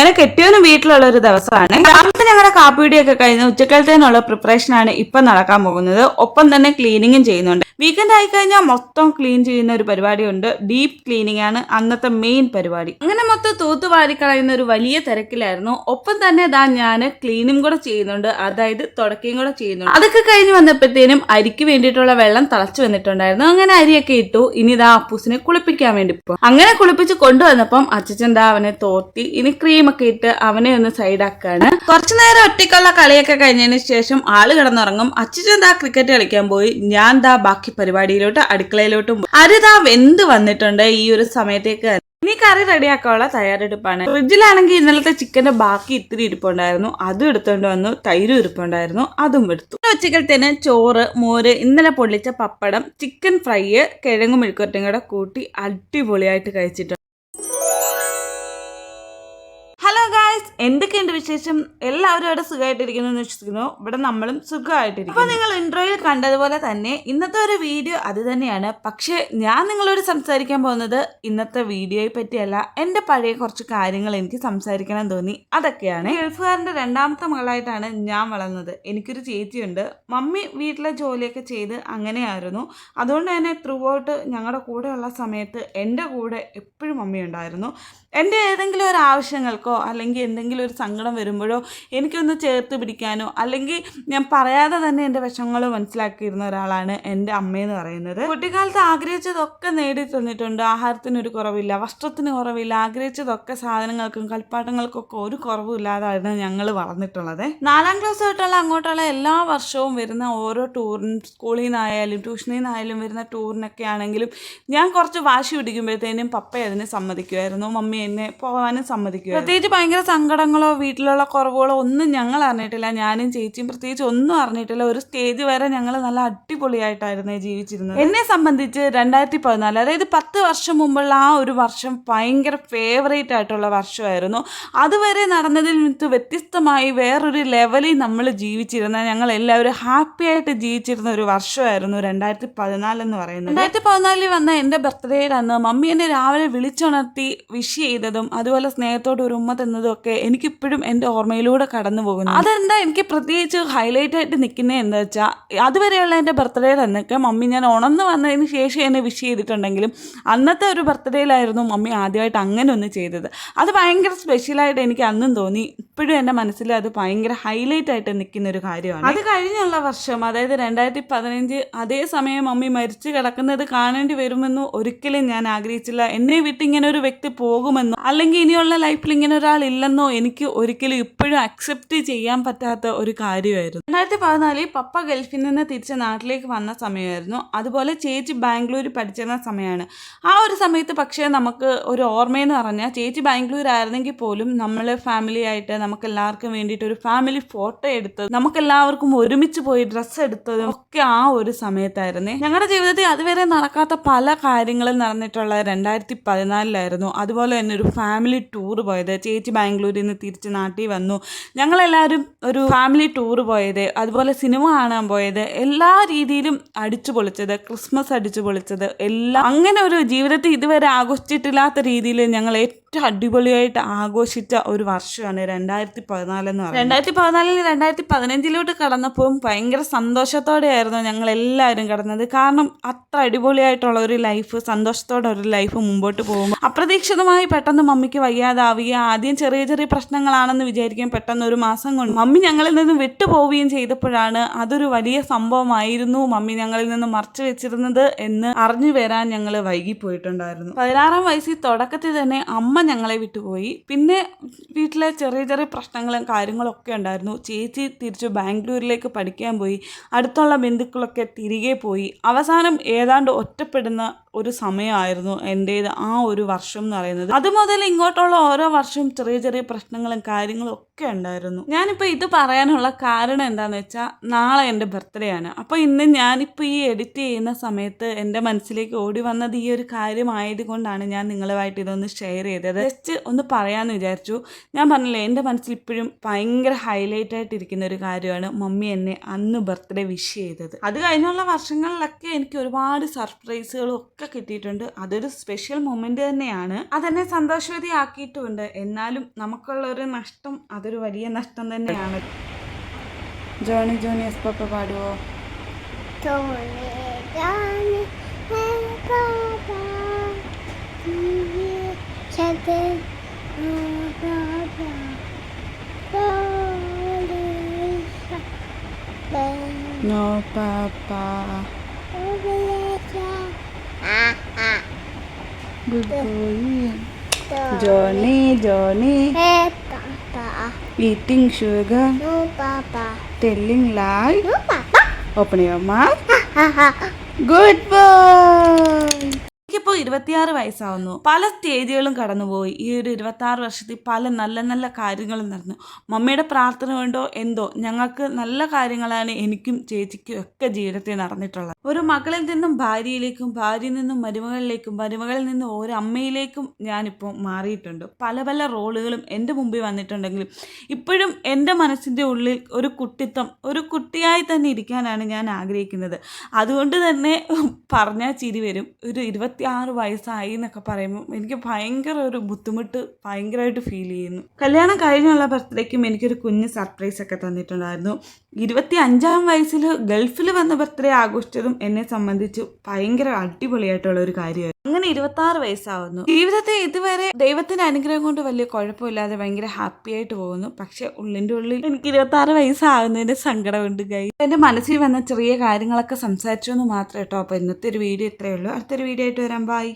അങ്ങനെ കെട്ടിയവനും വീട്ടിലുള്ള ഒരു ദിവസമാണ്. രാവിലത്തെ ഞങ്ങളുടെ കാപ്പിയുടെയൊക്കെ കഴിഞ്ഞ് ഉച്ചക്കലത്തേനുള്ള പ്രിപ്പറേഷൻ ആണ് ഇപ്പൊ നടക്കാൻ പോകുന്നത്. ഒപ്പം തന്നെ ക്ലീനിങ്ങും ചെയ്യുന്നുണ്ട്. വീക്കെൻഡ് ആയി കഴിഞ്ഞാൽ മൊത്തം ക്ലീൻ ചെയ്യുന്ന ഒരു പരിപാടിയുണ്ട്. ഡീപ് ക്ലീനിങ് ആണ് അന്നത്തെ മെയിൻ പരിപാടി. അങ്ങനെ മൊത്തം തൂത്തുവാരി കളയുന്ന ഒരു വലിയ തിരക്കിലായിരുന്നു. ഒപ്പം തന്നെ ഇതാ ഞാൻ ക്ലീനും കൂടെ ചെയ്യുന്നുണ്ട്. അതായത് തുടക്കുകയും കൂടെ ചെയ്യുന്നുണ്ട്. അതൊക്കെ കഴിഞ്ഞ് വന്നപ്പോഴത്തേനും അരിക്ക് വേണ്ടിയിട്ടുള്ള വെള്ളം തളച്ചു വന്നിട്ടുണ്ടായിരുന്നു. അങ്ങനെ അരിയൊക്കെ ഇട്ടു. ഇനി ഇതാ അപ്പൂസിനെ കുളിപ്പിക്കാൻ വേണ്ടി പോകും അങ്ങനെ കുളിപ്പിച്ച് കൊണ്ടുവന്നപ്പം അച്ഛൻ അവനെ തോർത്തി ഇനി ക്രീമൊക്കെ ഇട്ട് അവനെ ഒന്ന് സൈഡാക്കാണ്. കുറച്ചു നേരം ഒറ്റയ്ക്കുള്ള കളിയൊക്കെ കഴിഞ്ഞതിന് ശേഷം ആൾ കിടന്നുറങ്ങും. അച്ഛൻ ദാ ക്രിക്കറ്റ് കളിക്കാൻ പോയി. ഞാൻ ദാ ബാക്കി പരിപാടിയിലോട്ട് അടുക്കളയിലോട്ടും പോയി അരുതാ വെന്ത് വന്നിട്ടുണ്ട് ഈ ഒരു സമയത്തേക്ക് ഇനി കറി റെഡിയാക്കാനുള്ള തയ്യാറെടുപ്പാണ്. ഫ്രിഡ്ജിലാണെങ്കിൽ ഇന്നലത്തെ ചിക്കന്റെ ബാക്കി ഇത്തിരി ഇരിപ്പുണ്ടായിരുന്നു. അതും എടുത്തോണ്ട് വന്നു. തൈരും ഇരിപ്പുണ്ടായിരുന്നു. അതും എടുത്തു. ഉച്ചക്കലത്തേന് ചോറ് മോര് ഇന്നലെ പൊള്ളിച്ച പപ്പടം ചിക്കൻ ഫ്രൈ കിഴങ്ങും മെഴുക്കുരട്ടും കൂടെ കൂട്ടി അടിപൊളിയായിട്ട് കഴിച്ചിട്ടുണ്ട്. എന്തൊക്കെയുണ്ട് വിശേഷം? എല്ലാവരും അവിടെ സുഖമായിട്ടിരിക്കുന്നു എന്ന് വിശ്വസിക്കുന്നു. ഇവിടെ നമ്മളും സുഖമായിട്ടിരിക്കുന്നു. അപ്പോൾ നിങ്ങൾ ഇൻട്രോയിൽ കണ്ടതുപോലെ തന്നെ ഇന്നത്തെ ഒരു വീഡിയോ അത് തന്നെയാണ്. പക്ഷേ ഞാൻ നിങ്ങളോട് സംസാരിക്കാൻ പോകുന്നത് ഇന്നത്തെ വീഡിയോയെ പറ്റിയല്ല. എന്റെ പഴയ കുറച്ച് കാര്യങ്ങൾ എനിക്ക് സംസാരിക്കണം തോന്നി. അതൊക്കെയാണ്. ഗൾഫുകാരന്റെ രണ്ടാമത്തെ മകളായിട്ടാണ് ഞാൻ വളർന്നത്. എനിക്കൊരു ചേച്ചിയുണ്ട്. മമ്മി വീട്ടിലെ ജോലിയൊക്കെ ചെയ്ത് അങ്ങനെയായിരുന്നു. അതുകൊണ്ട് തന്നെ ത്രൂ ഔട്ട് ഞങ്ങളുടെ കൂടെയുള്ള സമയത്ത് എന്റെ കൂടെ എപ്പോഴും മമ്മി ഉണ്ടായിരുന്നു. എന്റെ ഏതെങ്കിലും ഒരു ആവശ്യങ്ങൾക്കോ അല്ലെങ്കിൽ എന്തെങ്കിലും ഒരു സങ്കടം വരുമ്പോഴോ എനിക്കൊന്ന് ചേർത്ത് പിടിക്കാനോ അല്ലെങ്കിൽ ഞാൻ പറയാതെ തന്നെ എന്റെ വിഷമങ്ങൾ മനസ്സിലാക്കിയിരുന്ന ഒരാളാണ് എന്റെ അമ്മയെന്ന് പറയുന്നത്. കുട്ടിക്കാലത്ത് ആഗ്രഹിച്ചതൊക്കെ നേടി തന്നിട്ടുണ്ട്. ആഹാരത്തിനൊരു കുറവില്ല വസ്ത്രത്തിന് കുറവില്ല ആഗ്രഹിച്ചതൊക്കെ സാധനങ്ങൾക്കും കളിപ്പാട്ടങ്ങൾക്കൊക്കെ ഒരു കുറവുമില്ലാതായിരുന്നു ഞങ്ങൾ വളർന്നിട്ടുള്ളത്. നാലാം ക്ലാസ് തൊട്ടുള്ള അങ്ങോട്ടുള്ള എല്ലാ വർഷവും വരുന്ന ഓരോ ടൂറിനും സ്കൂളിൽ നിന്നായാലും ട്യൂഷനിൽ നിന്നായാലും വരുന്ന ടൂറിനൊക്കെ ആണെങ്കിലും ഞാൻ കുറച്ച് വാശി പിടിക്കുമ്പോഴത്തേനും പപ്പ അതിനെ സമ്മതിക്കുമായിരുന്നു മമ്മി എന്നെ പോകാനും സമ്മതിക്കുമായിരുന്നു. പ്രത്യേകിച്ച് ഭയങ്കര സങ്കടങ്ങളോ വീട്ടിലുള്ള കുറവുകളോ ഒന്നും ഞങ്ങൾ അറിഞ്ഞിട്ടില്ല. ഞാനും ചേച്ചിയും പ്രത്യേകിച്ച് ഒന്നും അറിഞ്ഞിട്ടില്ല. ഒരു സ്റ്റേജ് വരെ ഞങ്ങൾ നല്ല അടിപൊളിയായിട്ടായിരുന്നു ജീവിച്ചിരുന്നത്. എന്നെ സംബന്ധിച്ച് രണ്ടായിരത്തി പതിനാല് അതായത് പത്ത് വർഷം മുമ്പുള്ള ആ ഒരു വർഷം ഭയങ്കര ഫേവറേറ്റ് ആയിട്ടുള്ള വർഷമായിരുന്നു. അതുവരെ നടന്നതിൽ നിന്ന് വ്യത്യസ്തമായി വേറൊരു ലെവലിൽ നമ്മൾ ജീവിച്ചിരുന്ന ഞങ്ങൾ എല്ലാവരും ഹാപ്പി ആയിട്ട് ജീവിച്ചിരുന്ന ഒരു വർഷമായിരുന്നു രണ്ടായിരത്തി പതിനാല് എന്ന് പറയുന്നത്. രണ്ടായിരത്തി പതിനാലിൽ വന്ന എന്റെ ബർത്ത്ഡേയുടെ അന്ന് മമ്മി എന്നെ രാവിലെ വിളിച്ചുണർത്തി വിഷ് ചെയ്തതും അതുപോലെ സ്നേഹത്തോട് ഒരു ഉമ്മ തന്നതും ഒക്കെ എനിക്കിപ്പോഴും എന്റെ ഓർമ്മയിലൂടെ കടന്നു പോകുന്നു അതെന്താ? എനിക്ക് പ്രത്യേകിച്ച് ഹൈലൈറ്റ് ആയിട്ട് നിൽക്കുന്നത് എന്താ വെച്ചാൽ അതുവരെയുള്ള എന്റെ ബർത്ത്ഡേ തന്നെയൊക്കെ മമ്മി ഞാൻ ഉണർന്ന് വന്നതിന് ശേഷം എന്നെ വിഷ് ചെയ്തിട്ടുണ്ടെങ്കിലും അന്നത്തെ ഒരു ബർത്ത്ഡേയിലായിരുന്നു മമ്മി ആദ്യമായിട്ട് അങ്ങനെ ഒന്ന് ചെയ്തത്. അത് ഭയങ്കര സ്പെഷ്യലായിട്ട് എനിക്ക് അന്നും തോന്നി. ഇപ്പോഴും എന്റെ മനസ്സിൽ അത് ഭയങ്കര ഹൈലൈറ്റ് ആയിട്ട് നിൽക്കുന്ന ഒരു കാര്യമാണ്. അത് കഴിഞ്ഞുള്ള വർഷം അതായത് രണ്ടായിരത്തി പതിനഞ്ച് അതേ സമയം മമ്മി മരിച്ചു കിടക്കുന്നത് കാണേണ്ടി വരുമെന്ന് ഒരിക്കലും ഞാൻ ആഗ്രഹിച്ചില്ല. എന്നെ വിട്ട് ഇങ്ങനെ ഒരു വ്യക്തി പോകുമെന്നോ അല്ലെങ്കിൽ ഇനിയുള്ള ലൈഫിൽ ഇങ്ങനെ ഒരാൾ ഇല്ലെന്നോ എനിക്ക് ഒരിക്കലും ഇപ്പോഴും അക്സെപ്റ്റ് ചെയ്യാൻ പറ്റാത്ത ഒരു കാര്യമായിരുന്നു. രണ്ടായിരത്തി പതിനാലിൽ പപ്പ ഗൾഫിൽ നിന്ന് തിരിച്ച് നാട്ടിലേക്ക് വന്ന സമയമായിരുന്നു. അതുപോലെ ചേച്ചി ബാംഗ്ലൂരിൽ പഠിച്ചിരുന്ന സമയമാണ്. ആ ഒരു സമയത്ത് പക്ഷേ നമുക്ക് ഒരു ഓർമ്മയെന്ന് പറഞ്ഞാൽ ചേച്ചി ബാംഗ്ലൂർ ആയിരുന്നെങ്കിൽ പോലും നമ്മൾ ഫാമിലി ആയിട്ട് നമുക്ക് എല്ലാവർക്കും വേണ്ടിയിട്ട് ഒരു ഫാമിലി ഫോട്ടോ എടുത്തത് നമുക്ക് എല്ലാവർക്കും ഒരുമിച്ച് പോയി ഡ്രസ്സ് എടുത്തതും ഒക്കെ ആ ഒരു സമയത്തായിരുന്നേ. ഞങ്ങളുടെ ജീവിതത്തിൽ അതുവരെ നടക്കാത്ത പല കാര്യങ്ങളും നടന്നിട്ടുള്ള രണ്ടായിരത്തി പതിനാലിലായിരുന്നു അതുപോലെ തന്നെ ഒരു ഫാമിലി ടൂർ പോയത്. ചേച്ചി ബാംഗ്ലൂരിൽ നിന്ന് തിരിച്ച് നാട്ടിൽ വന്നു. ഞങ്ങളെല്ലാവരും ഒരു ഫാമിലി ടൂർ പോയത് അതുപോലെ സിനിമ കാണാൻ പോയത് എല്ലാ രീതിയിലും അടിച്ചു പൊളിച്ചത് ക്രിസ്മസ് അടിച്ചു പൊളിച്ചത് എല്ലാം അങ്ങനെ ഒരു ജീവിതത്തിൽ ഇതുവരെ ആഘോഷിച്ചിട്ടില്ലാത്ത രീതിയിൽ ഞങ്ങൾ ഏറ്റവും അടിപൊളിയായിട്ട് ആഘോഷിച്ച ഒരു വർഷമാണ് രണ്ടായിരത്തി പതിനാല് എന്ന് പറയുന്നത് രണ്ടായിരത്തി പതിനാലിൽ രണ്ടായിരത്തി പതിനഞ്ചിലോട്ട് കടന്നപ്പോൾ ഭയങ്കര സന്തോഷത്തോടെയായിരുന്നു ഞങ്ങൾ എല്ലാവരും കടന്നത്. കാരണം അത്ര അടിപൊളിയായിട്ടുള്ള ഒരു ലൈഫ് സന്തോഷത്തോടെ ഒരു ലൈഫ് മുമ്പോട്ട് പോകുമ്പോൾ അപ്രതീക്ഷിതമായി പെട്ടെന്ന് മമ്മിക്ക് വയ്യാതാവുകയും ആദ്യം ചെറിയ ചെറിയ പ്രശ്നങ്ങളാണെന്ന് വിചാരിക്കാൻ പെട്ടെന്ന് ഒരു മാസം കൊണ്ട് മമ്മി ഞങ്ങളിൽ നിന്ന് വിട്ടുപോവുകയും ചെയ്തപ്പോഴാണ് അതൊരു വലിയ സംഭവമായിരുന്നു മമ്മി ഞങ്ങളിൽ നിന്ന് മറച്ചു വെച്ചിരുന്നത് എന്ന് അറിഞ്ഞു വരാൻ ഞങ്ങൾ വൈകിപ്പോയിട്ടുണ്ടായിരുന്നു. പതിനാറാം വയസ്സിൽ തുടക്കത്തിൽ തന്നെ അമ്മ ഞങ്ങളെ വിട്ടുപോയി. പിന്നെ വീട്ടിലെ ചെറിയ ചെറിയ പ്രശ്നങ്ങളും കാര്യങ്ങളും ഒക്കെ ഉണ്ടായിരുന്നു. ചേച്ചി തിരിച്ചു ബാംഗ്ലൂരിലേക്ക് പഠിക്കാൻ പോയി. അടുത്തുള്ള ബന്ധുക്കളൊക്കെ തിരികെ പോയി. അവസാനം ഏതാണ്ട് ഒറ്റപ്പെടുന്ന ഒരു സമയമായിരുന്നു എന്റേത് ആ ഒരു വർഷം എന്ന് പറയുന്നത്. അതുമുതൽ ഇങ്ങോട്ടുള്ള ഓരോ വർഷവും ചെറിയ ചെറിയ പ്രശ്നങ്ങളും കാര്യങ്ങളും ഒക്കെ ഉണ്ടായിരുന്നു. ഞാനിപ്പോൾ ഇത് പറയാനുള്ള കാരണം എന്താണെന്ന് വെച്ചാൽ നാളെ എന്റെ ബർത്ത്ഡേ ആണ്. അപ്പോൾ ഇന്ന് ഞാനിപ്പോൾ ഈ എഡിറ്റ് ചെയ്യുന്ന സമയത്ത് എന്റെ മനസ്സിലേക്ക് ഓടി വന്നത് ഈ ഒരു കാര്യമായതുകൊണ്ടാണ് ഞാൻ നിങ്ങളുമായിട്ട് ഇതൊന്ന് ഷെയർ ചെയ്തത്. ജസ്റ്റ് ഒന്ന് പറയാമെന്ന് വിചാരിച്ചു. ഞാൻ പറഞ്ഞില്ലേ എന്റെ മനസ്സിൽ ഇപ്പോഴും ഭയങ്കര ഹൈലൈറ്റ് ആയിട്ടിരിക്കുന്ന ഒരു കാര്യമാണ് മമ്മി എന്നെ അന്ന് ബർത്ത്ഡേ വിഷ് ചെയ്തത്. അത് കഴിഞ്ഞുള്ള വർഷങ്ങളിലൊക്കെ എനിക്ക് ഒരുപാട് സർപ്രൈസുകളും ഒക്കെ കിട്ടിയിട്ടുണ്ട്. അതൊരു സ്പെഷ്യൽ മൊമെന്റ് തന്നെയാണ്. അതെന്നെ സന്തോഷവതി ആക്കിയിട്ടുമുണ്ട് എന്നാലും നമുക്കുള്ള ഒരു നഷ്ടം അതൊരു വലിയ നഷ്ടം തന്നെയാണ്. ജോണി ജോണി എസ് പപ്പ പാടുവോ? No, Papa. Something, Papa. No papa good boy Johnny Johnny eating sugar No, Papa. Telling lie No, Papa. Open your mouth Ha ha. എനിക്കിപ്പോൾ ഇരുപത്തിയാറ് വയസ്സാവുന്നു. പല സ്റ്റേജുകളും കടന്നുപോയി. ഈ ഒരു ഇരുപത്തി ആറ് വർഷത്തിൽ പല നല്ല നല്ല കാര്യങ്ങളും നടന്നു. മമ്മിയുടെ പ്രാർത്ഥന കൊണ്ടോ എന്തോ ഞങ്ങൾക്ക് നല്ല കാര്യങ്ങളാണ് എനിക്കും ചേച്ചിക്കും ഒക്കെ ജീവിതത്തിൽ നടന്നിട്ടുള്ളത്. ഒരു മകളിൽ നിന്നും ഭാര്യയിലേക്കും ഭാര്യയിൽ നിന്നും മരുമകളിലേക്കും മരുമകളിൽ നിന്നും ഒരു അമ്മയിലേക്കും ഞാനിപ്പോൾ മാറിയിട്ടുണ്ട്. പല പല റോളുകളും എന്റെ മുമ്പിൽ വന്നിട്ടുണ്ടെങ്കിലും ഇപ്പോഴും എന്റെ മനസ്സിന്റെ ഉള്ളിൽ ഒരു കുട്ടിത്തം ഒരു കുട്ടിയായി തന്നെ ഇരിക്കാനാണ് ഞാൻ ആഗ്രഹിക്കുന്നത്. അതുകൊണ്ട് തന്നെ പറഞ്ഞാൽ ചിരി വരും. ഒരു ഇരുപത്തിയാറ് വയസ്സായി എന്നൊക്കെ പറയുമ്പോൾ എനിക്ക് ഭയങ്കര ഒരു ബുദ്ധിമുട്ട് ഭയങ്കരമായിട്ട് ഫീൽ ചെയ്യുന്നു. കല്യാണം കഴിഞ്ഞുള്ള ബർത്ത്ഡേക്കും എനിക്കൊരു കുഞ്ഞ് സർപ്രൈസ് ഒക്കെ തന്നിട്ടുണ്ടായിരുന്നു. ഇരുപത്തി അഞ്ചാം വയസ്സിൽ ഗൾഫിൽ വന്ന ബർത്ത്ഡേ ആഘോഷിച്ചതും എന്നെ സംബന്ധിച്ച് ഭയങ്കര അടിപൊളിയായിട്ടുള്ള ഒരു കാര്യമായിരുന്നു. അങ്ങനെ ഇരുപത്തി ആറ് വയസ്സാവുന്നു. ജീവിതത്തെ ഇതുവരെ ദൈവത്തിന്റെ അനുഗ്രഹം കൊണ്ട് വലിയ കുഴപ്പമില്ലാതെ ഭയങ്കര ഹാപ്പി ആയിട്ട് പോകുന്നു. പക്ഷെ ഉള്ളിന്റെ ഉള്ളിൽ എനിക്ക് ഇരുപത്തി ആറ് വയസ്സാകുന്നതിന്റെ സങ്കടമുണ്ട് കൈ എന്റെ മനസ്സിൽ വന്ന ചെറിയ കാര്യങ്ങളൊക്കെ സംസാരിച്ചു എന്ന് മാത്രം കേട്ടോ. അപ്പൊ ഇന്നത്തെ ഒരു വീഡിയോ ഇത്രയേ ഉള്ളൂ. അടുത്തൊരു വീഡിയോ ആയിട്ട് വരാം. ബൈ